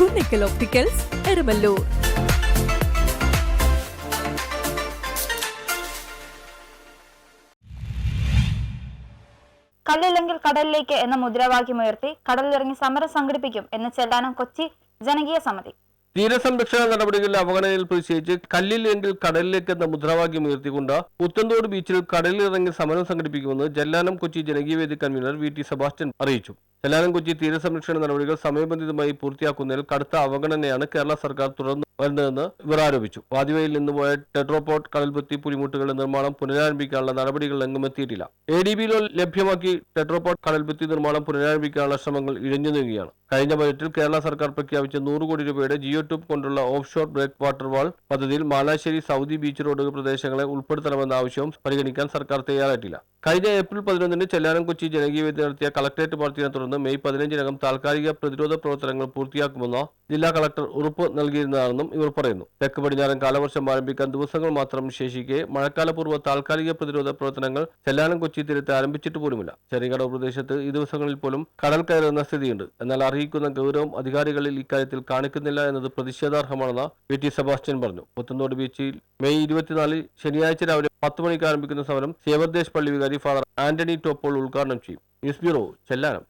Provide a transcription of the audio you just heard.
Kunnickal opticals Erumalloor കല്ലില്ലെങ്കിൽ കടലിലേക്ക് എന്ന മുദ്രാവാക്യമുയർത്തി കടലിലിറങ്ങി സമരം സംഘടിപ്പിക്കും എന്ന് ചെല്ലാനം കൊച്ചി ജനകീയ സമിതി. തീരസംരക്ഷണ നടപടികളിൽ അവഗണനയിൽ പ്രതിഷേധിച്ച് കല്ലിൽ എങ്കിൽ കടലിലേക്ക് എന്ന മുദ്രാവാക്യം ഉയർത്തിക്കൊണ്ട് പുത്തൻതോട് ബീച്ചിൽ കടലിലിറങ്ങി സമരം സംഘടിപ്പിക്കുമെന്ന് ജല്ലാനം കൊച്ചി ജനകീയവേദി കൺവീനർ വി ടി സെബാസ്റ്റ്യൻ അറിയിച്ചു. ജല്ലാനം കൊച്ചി തീരസംരക്ഷണ നടപടികൾ സമയബന്ധിതമായി പൂർത്തിയാക്കുന്നതിൽ കടുത്ത അവഗണനയാണ് കേരള സർക്കാർ തുടർന്ന് വരുന്നതെന്ന് ഇവർ ആരോപിച്ചു. വാദിവയിൽ നിന്ന് പോയ ടെട്രോപോർട്ട് കടൽപുത്തി പുലിമുട്ടുകളുടെ നിർമ്മാണം പുനരാരംഭിക്കാനുള്ള നടപടികൾ എങ്ങും എത്തിയിട്ടില്ല. എ ഡി ബിയിൽ ലഭ്യമാക്കി ടെട്രോപോർട്ട് കടൽഭിത്തി നിർമ്മാണം പുനരാരംഭിക്കാനുള്ള ശ്രമങ്ങൾ ഇഴഞ്ഞു നീങ്ങുകയാണ്. കഴിഞ്ഞ ബജറ്റിൽ കേരള സർക്കാർ പ്രഖ്യാപിച്ച നൂറ് കോടി രൂപയുടെ ജിയോ ട്യൂബ് കൊണ്ടുള്ള offshore breakwater wall പദ്ധതിയിൽ മാലാശ്ശേരി സൗദി ബീച്ച് റോഡ് പ്രദേശങ്ങളെ ഉൾപ്പെടുത്തണമെന്ന ആവശ്യവും പരിഗണിക്കാൻ സർക്കാർ തയ്യാറായിട്ടില്ല. കഴിഞ്ഞ ഏപ്രിൽ പതിനൊന്നിന് ചെല്ലാനം കൊച്ചി ജനകീയവേദി നടത്തിയ കളക്ടറേറ്റ് പാർട്ടിയെ തുടർന്ന് മെയ് പതിനഞ്ചിനകം താൽക്കാലിക പ്രതിരോധ പ്രവർത്തനങ്ങൾ പൂർത്തിയാക്കുമെന്ന് ജില്ലാ കളക്ടർ ഉറപ്പ് നൽകിയിരുന്നതാണെന്നും ഇവർ പറയുന്നു. തെക്ക് പടിഞ്ഞാറൻ കാലവർഷം ആരംഭിക്കാൻ ദിവസങ്ങൾ മാത്രം ശേഷിക്കെ മഴക്കാലപൂർവ താൽക്കാലിക പ്രതിരോധ പ്രവർത്തനങ്ങൾ ചെല്ലാനം കൊച്ചി തീരത്ത് ആരംഭിച്ചിട്ട് പോലുമില്ല. ചെറിയകടവ് പ്രദേശത്ത് ഈ ദിവസങ്ങളിൽ പോലും കടൽ കയറുന്ന സ്ഥിതിയുണ്ട്. എന്നാൽ അറിയിക്കുന്ന ഗൗരവം അധികാരികളിൽ ഇക്കാര്യത്തിൽ കാണിക്കുന്നില്ല എന്നത് പ്രതിഷേധാർഹമാണെന്ന് വി ടി സെബാസ്റ്റ്യൻ പറഞ്ഞു. പുത്തനോട് ബീച്ചിൽ മെയ് ഇരുപത്തിനാലിൽ ശനിയാഴ്ച രാവിലെ പത്ത് മണിക്ക് ആരംഭിക്കുന്ന സമരം സേവർദേശ് പള്ളി വികാരി ഫാദർ ആന്റണി ടോപ്പോൾ ഉദ്ഘാടനം ചെയ്യും. News bureau Chellanam.